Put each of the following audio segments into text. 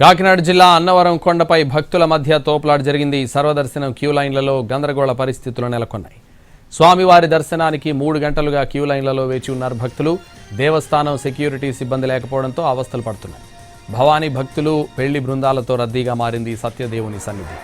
కాకినాడ జిల్లా అన్నవరం కొండపై భక్తుల మధ్య తోపులాట జరిగింది. సర్వదర్శనం క్యూ లైన్లలో గందరగోళ పరిస్థితులు నెలకొన్నాయి. స్వామివారి దర్శనానికి మూడు గంటలుగా క్యూ లైన్లలో వేచి ఉన్నారు భక్తులు. దేవస్థానం సెక్యూరిటీ సిబ్బంది లేకపోవడంతో అవస్థలు పడుతున్నాయి. భవానీ భక్తులు పెళ్ళి బృందాలతో రద్దీగా మారింది సత్యదేవుని సన్నిధి.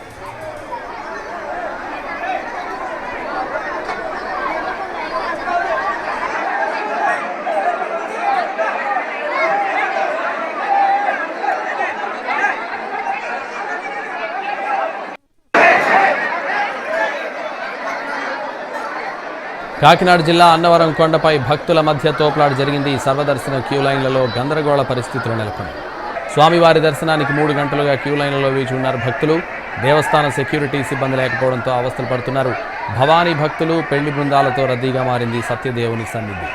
కాకినాడ జిల్లా అన్నవరం కొండపై భక్తుల మధ్య తోపులాట జరిగింది. సర్వదర్శనం క్యూ లైన్లలో గందరగోళ పరిస్థితులు నెలకొన్నాయి. స్వామివారి దర్శనానికి మూడు గంటలుగా క్యూ లైన్లలో వేచి ఉన్నారు భక్తులు. దేవస్థాన సెక్యూరిటీ సిబ్బంది లేకపోవడంతో అవస్థలు పడుతున్నారు. భవానీ భక్తులు పెళ్ళి బృందాలతో రద్దీగా మారింది సత్యదేవుని సన్నిధి.